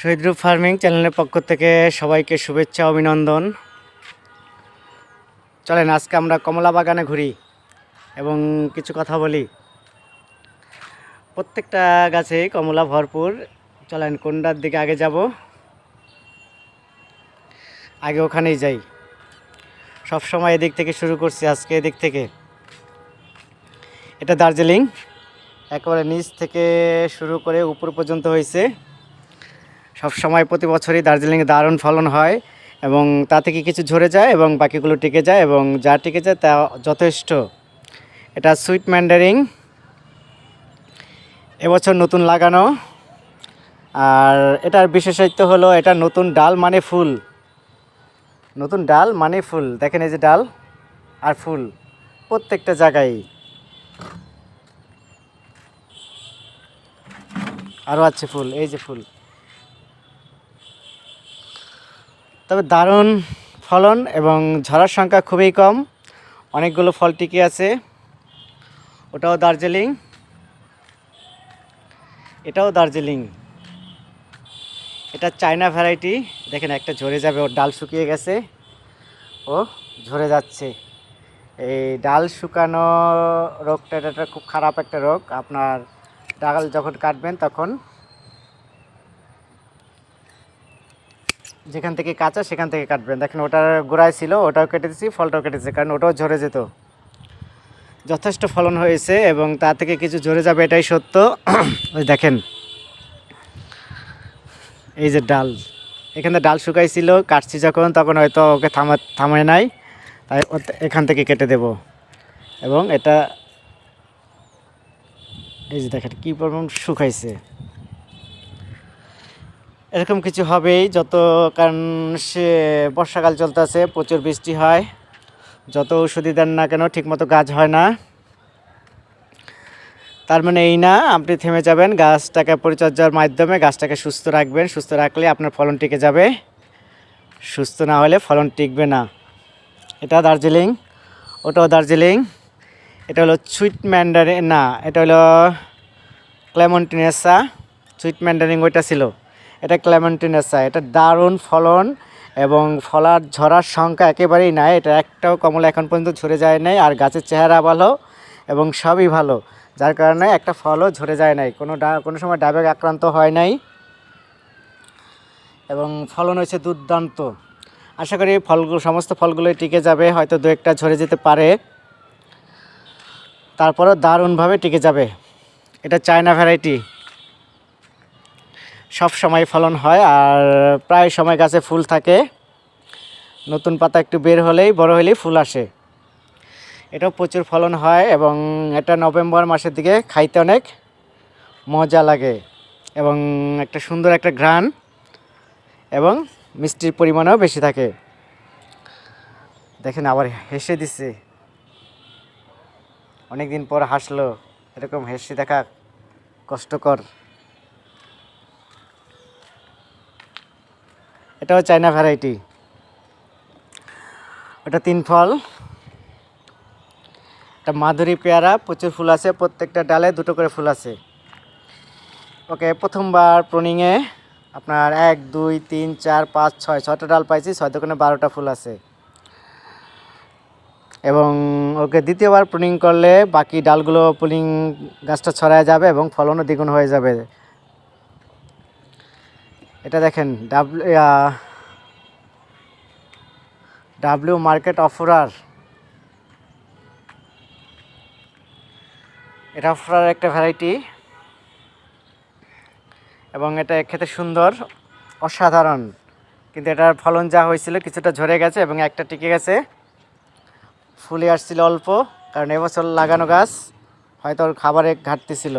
শহীদরূপ farming চ্যানেলের পক্ষ থেকে সবাইকে শুভেচ্ছা, অভিনন্দন। চলেন, আজকে আমরা কমলা বাগানে ঘুরি এবং কিছু কথা বলি। প্রত্যেকটা গাছে কমলা ভরপুর। চলেন, কোনটার দিকে আগে যাব? আগে ওখানেই যাই। সব সময় এদিক থেকে শুরু করছি আজকে এদিক থেকে। এটা দার্জিলিং। একেবারে নিচ থেকে শুরু করে উপর পর্যন্ত হয়েছে। সব সময় প্রতি বছরই দার্জিলিংয়ে দারুণ ফলন হয় এবং তা থেকে কিছু ঝরে যায় এবং বাকিগুলো টিকে যায় এবং যা টিকে যায় তা যথেষ্ট। এটা সুইট ম্যান্ডারিং। এবছর নতুন লাগানো। আর এটার বিশেষত্ব হলো এটা নতুন ডাল মানে ফুল। নতুন ডাল মানে ফুল। দেখেন এই যে ডাল আর ফুল প্রত্যেকটা জায়গায়। আরও আছে ফুল, এই যে ফুল। তবে দারুণ ফলন এবং ঝরার সংখ্যা খুবই কম। অনেকগুলো ফল টিকে আছে। ওটাও দার্জিলিং। এটাও দার্জিলিং। এটা চায়না ভ্যারাইটি। দেখেন, একটা ঝরে যাবে, ওর ডাল শুকিয়ে গেছে। ও ঝরে যাচ্ছে। এই ডাল শুকানো রোগটা এটা খুব খারাপ একটা রোগ। আপনার ডাল যখন কাটবেন তখন যেখান থেকে কাঁচা সেখান থেকে কাটবেন। দেখেন ওটার গোড়ায় ছিল, ওটাও কেটে দিয়েছি ফলটাও কেটেছি কারণ ওটাও ঝরে যেত। যথেষ্ট ফলন হয়েছে এবং তা থেকে কিছু ঝরে যাবে এটাই সত্য। ওই দেখেন, এই যে ডাল। এখানে ডাল শুকাইছিল, কাটছি যখন, তখন হয়তো ওকে থামা, থামায় নাই। তাই এখান থেকে কেটে দেব। এবং এটা, এই যে দেখেন কী পরিমাণ শুকাইছে। এরকম কিছু হবেই, যত, কারণ সে বর্ষাকাল চলতেছে, প্রচুর বৃষ্টি হয়। যত ওষুধই দেন না কেন, ঠিকমতো গাছ হয় না। তার মানে এই না, আপনি থেমে যাবেন, গাছটাকে পরিচর্যার মাধ্যমে গাছটাকে সুস্থ রাখবেন, সুস্থ রাখলে আপনার ফলন টিকে যাবে। সুস্থ না হলে ফলন টিকবে না। এটা দার্জিলিং, ওটাও দার্জিলিং। এটা হলো সুইট ম্যান্ডারি না, এটা হলো ক্লেমন্টিনেসা সুইট ম্যান্ডারিং ওইটা ছিল। এটা ক্লেমন্টিনেসা, এটা দারুণ ফলন এবং ফলার ঝরার সংখ্যা একেবারেই নাই, এটা একটাও কমলা এখন পর্যন্ত ঝরে যায় নাই, আর গাছের চেহারা ভালো এবং সবই ভালো, যার কারণে একটা ফলও ঝরে যায় নাই, কোনো কোনো সময় ডাবে আক্রান্ত হয় নাই এবং ফলন হয়েছে দুর্দান্ত। আশা করি ফলগুলো সমস্ত ফলগুলোই টিকে যাবে, হয়তো দু একটা ঝরে যেতে পারে, তারপরেও দারুণভাবে টিকে যাবে। এটা চায়না ভ্যারাইটি। সব সময় ফলন হয় আর প্রায় সময় গাছে ফুল থাকে। নতুন পাতা একটু বের হলেই, বড় হলেই ফুল আসে। এটাও প্রচুর ফলন হয় এবং এটা নভেম্বর মাসের দিকে খাইতে অনেক মজা লাগে এবং একটা সুন্দর একটা ঘ্রাণ এবং মিষ্টির পরিমাণও বেশি থাকে। দেখেন আবার হেসে দিচ্ছে অনেক দিন পর হাসলো। এরকম হেসে দেখা কষ্টকর। এটাও চায়না ভ্যারাইটি ওটা তিন ফল। এটা মাধুরী পেয়ারা, প্রচুর ফুল আছে, প্রত্যেকটা ডালে দুটো করে ফুল আছে। ওকে, প্রথমবার প্রনিংয়ে আপনার এক, দুই, তিন, চার, পাঁচ, ছয় ছটা ডাল পাইছি, ছয় দোকানে বারোটা ফুল আছে। এবং ওকে দ্বিতীয়বার প্রুনিং করলে বাকি ডালগুলো পুলিং গাছটা ছড়ায় যাবে এবং ফলনও দ্বিগুণ হয়ে যাবে। এটা দেখেন ডাব্লিউ ডাব্লিউ মার্কেট অফার এটা অফার একটা ভ্যারাইটি এবং এটা খেতে সুন্দর, অসাধারণ। কিন্তু এটার ফলন যা হয়েছিল, কিছুটা ঝরে গেছে এবং একটা টিকে গেছে। ফুলে আসছিল অল্প, কারণ এবছর লাগানো গাছ হয়তো ওর খাবারে ঘাটতি ছিল।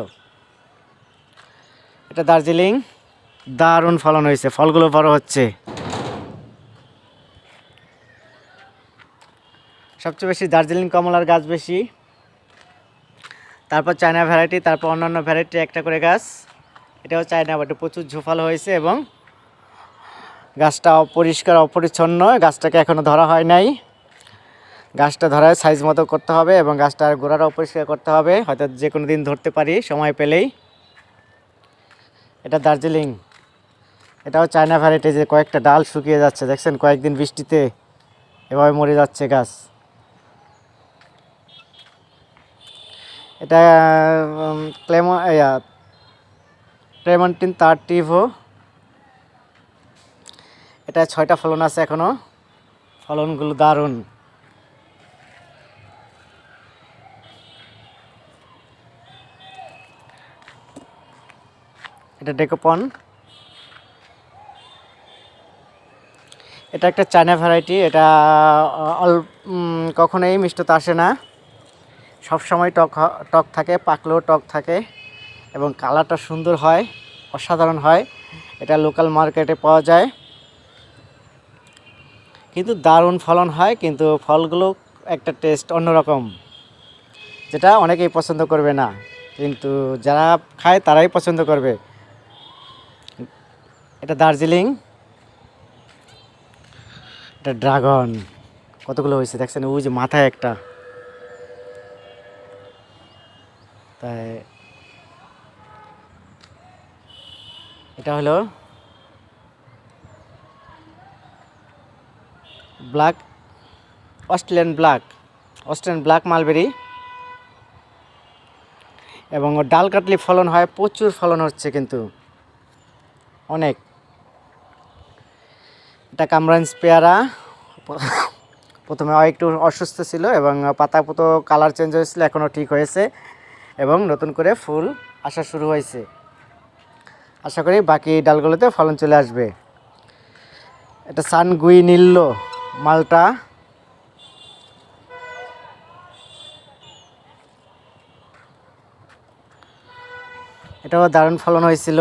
এটা দার্জিলিং। দারুণ ফলন হয়েছে, ফলগুলো বড় হচ্ছে। সবচেয়ে বেশি দার্জিলিং কমলার গাছ বেশি। তারপর চায়না ভ্যারাইটি, তারপর অন্যান্য ভ্যারাইটি একটা করে গাছ। এটাও চায়না, বাটে প্রচুর ঝোফালো হয়েছে এবং গাছটা অপরিষ্কার অপরিচ্ছন্ন। গাছটাকে এখনও ধরা হয় নাই। গাছটা ধরার সাইজ মতো করতে হবে এবং গাছটার গোড়াটা অপরিষ্কার করতে হবে। হয়তো যে কোনো দিন ধরতে পারি, সময় পেলেই। এটা দার্জিলিং। এটাও চায়না ভ্যারাইটি যে কয়েকটা ডাল শুকিয়ে যাচ্ছে, দেখছেন? কয়েকদিন বৃষ্টিতে এভাবে মরে যাচ্ছে গাছ। এটা ক্লেমো ক্লেমন্টিন তার টিভো এটা ছয়টা ফলন আছে এখনও। ফলনগুলো দারুণ। এটা ডেকোপন। এটা একটা চায়না ভ্যারাইটি এটা অল কখনোই মিষ্টতা আসে না। সব সময় টক টক থাকে, পাকলেও টক থাকে এবং কালারটা সুন্দর হয়, অসাধারণ হয়। এটা লোকাল মার্কেটে পাওয়া যায়। কিন্তু দারুণ ফলন হয়, কিন্তু ফলগুলো একটা টেস্ট অন্যরকম, যেটা অনেকেই পছন্দ করবে না। কিন্তু যারা খায়, তারাই পছন্দ করবে। এটা দার্জিলিং। এটা ড্রাগন। কতগুলো হয়েছে? দেখছেন, ওই যে মাথায় একটা। তাই এটা হলো black, Australian black Australian black mulberry. এবং ডাল কাটলি ফলন হয়, প্রচুর ফলন হচ্ছে কিন্তু। অনেক। এটা কামরান পেয়ারা প্রথমে একটু অসুস্থ ছিল এবং পাতা পুতো কালার চেঞ্জ হয়েছিল এখনও ঠিক হয়েছে এবং নতুন করে ফুল আসা শুরু হয়েছে। আশা করি বাকি ডালগুলোতে ফলন চলে আসবে। এটা সানগুই নীল্য মালটা। এটাও দারুণ ফলন হয়েছিল।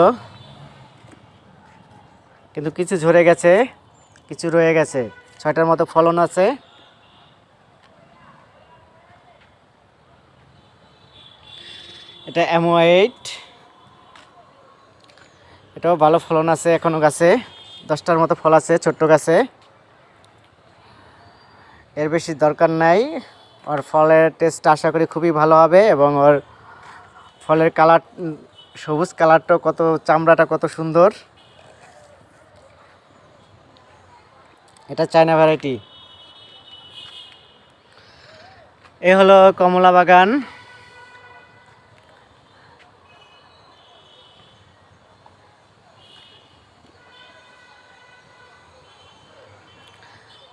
কিন্তু কিছু ঝরে গেছে। কিছু রয়ে গেছে। ছয়টার মতো ফলন আছে। এটা এইট এটাও ভালো ফলন আছে এখনও গাছে। দশটার মতো ফল আছে, ছোট্ট গাছে। এর বেশি দরকার নাই। ওর ফলের টেস্ট আশা করি খুবই ভালো হবে এবং ওর ফলের কালার সবুজ কালারটাও কত, চামড়াটা কত সুন্দর। এটা চায়না ভ্যারাইটি এ হলো কমলা বাগান।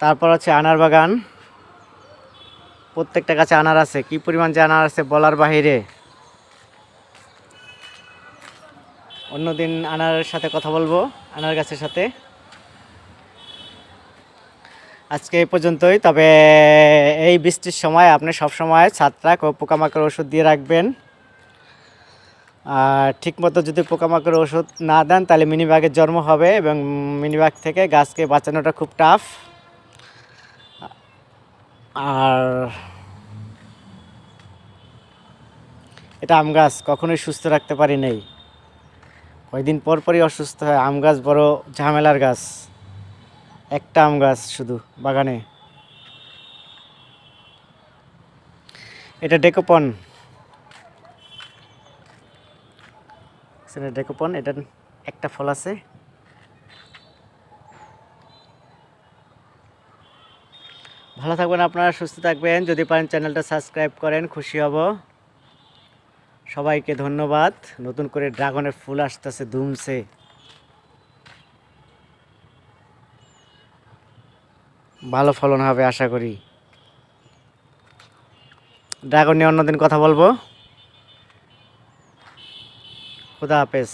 তারপর হচ্ছে আনার বাগান। প্রত্যেকটা গাছে আনার আছে। কি পরিমাণ যে আনার আছে বলার বাহিরে। অন্যদিন আনারের সাথে কথা বলব, আনার গাছের সাথে। আজকে এই পর্যন্তই, তবে এই বৃষ্টির সময় আপনি সব সময় ছাত্রাক ও পোকামাকড় ওষুধ দিয়ে রাখবেন। আর ঠিকমতো যদি পোকামাকড় ওষুধ না দেন, তাহলে মিনিবাগের জন্ম হবে এবং মিনিবাগ থেকে গাছকে বাঁচানোটা খুব টাফ আর এটা আম গাছ, কখনোই সুস্থ রাখতে পারি নাই। কয়দিন পর পরই অসুস্থ হয়, আম গাছ বড় ঝামেলার গাছ। একটা আম গাছ শুধু বাগানে। এটা ডেকোপন। ডেকোপন, এটা একটা ফল আছে। ভালো থাকবেন আপনারা, সুস্থ থাকবেন। যদি পারেন চ্যানেলটা সাবস্ক্রাইব করেন, খুশি হব। সবাইকে ধন্যবাদ। নতুন করে ড্রাগনের ফুল আসতেছে, ধুমছে। ভালো ফলন হবে আশা করি। ড্রাগন নিয়ে অন্যদিন কথা বলব। খুদা হাফেজ।